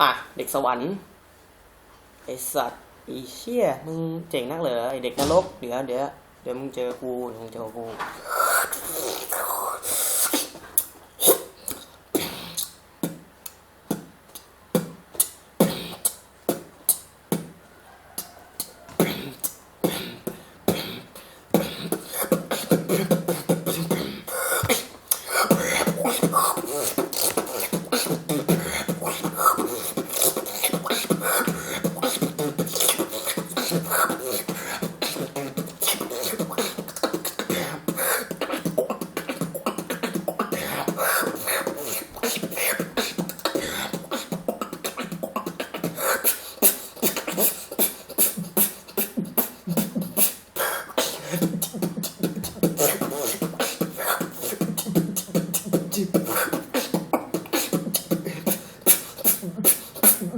อะ เด็กสวรรค์ไอสัตว์ไอเชี่ยมึงเจ๋งนักเหรอไอเด็กนรกเดี๋ยวเดี๋ยวเดี๋ยวมึงเจอกูเดี๋ยวมึงเจอกู Bam!